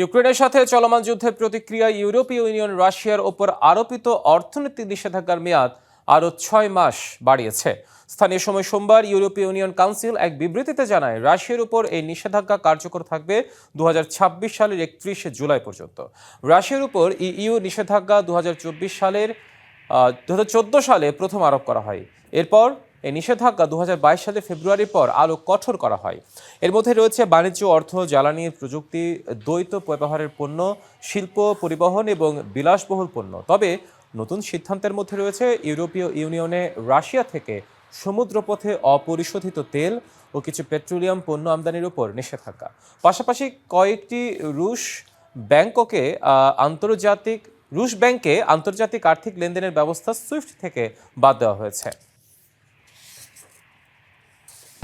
ইউক্রেনের সাথে চলমান যুদ্ধের প্রতিক্রিয়া ইউরোপীয় ইউনিয়ন রাশিয়ার ওপর আরোপিত অর্থনৈতিক নিষেধাজ্ঞার মেয়াদ আরও ছয় মাস বাড়িয়েছে। স্থানীয় সময় সোমবার ইউরোপীয় ইউনিয়ন কাউন্সিল এক বিবৃতিতে জানায়, রাশিয়ার উপর এই নিষেধাজ্ঞা কার্যকর থাকবে দু ছাব্বিশ সালের একত্রিশে জুলাই পর্যন্ত। রাশিয়ার উপর ইইউ নিষেধাজ্ঞা দু হাজার চব্বিশ সালের দু হাজার চোদ্দ সালে প্রথম আরোপ করা হয়। এরপর এই নিষেধাজ্ঞা দু হাজার বাইশ সালে ফেব্রুয়ারির পর আরও কঠোর করা হয়। এর মধ্যে রয়েছে বাণিজ্য, অর্থ, জ্বালানি, প্রযুক্তি, দ্বৈত ব্যবহারের পণ্য, শিল্প, পরিবহন এবং বিলাসবহুল পণ্য। তবে নতুন সিদ্ধান্তের মধ্যে রয়েছে ইউরোপীয় ইউনিয়নে রাশিয়া থেকে সমুদ্রপথে অপরিশোধিত তেল ও কিছু পেট্রোলিয়াম পণ্য আমদানির উপর নিষেধাজ্ঞা। পাশাপাশি কয়েকটি রুশ ব্যাংককে আন্তর্জাতিক, রুশ ব্যাংকে আন্তর্জাতিক আর্থিক লেনদেনের ব্যবস্থা সুইফট থেকে বাদ দেওয়া হয়েছে।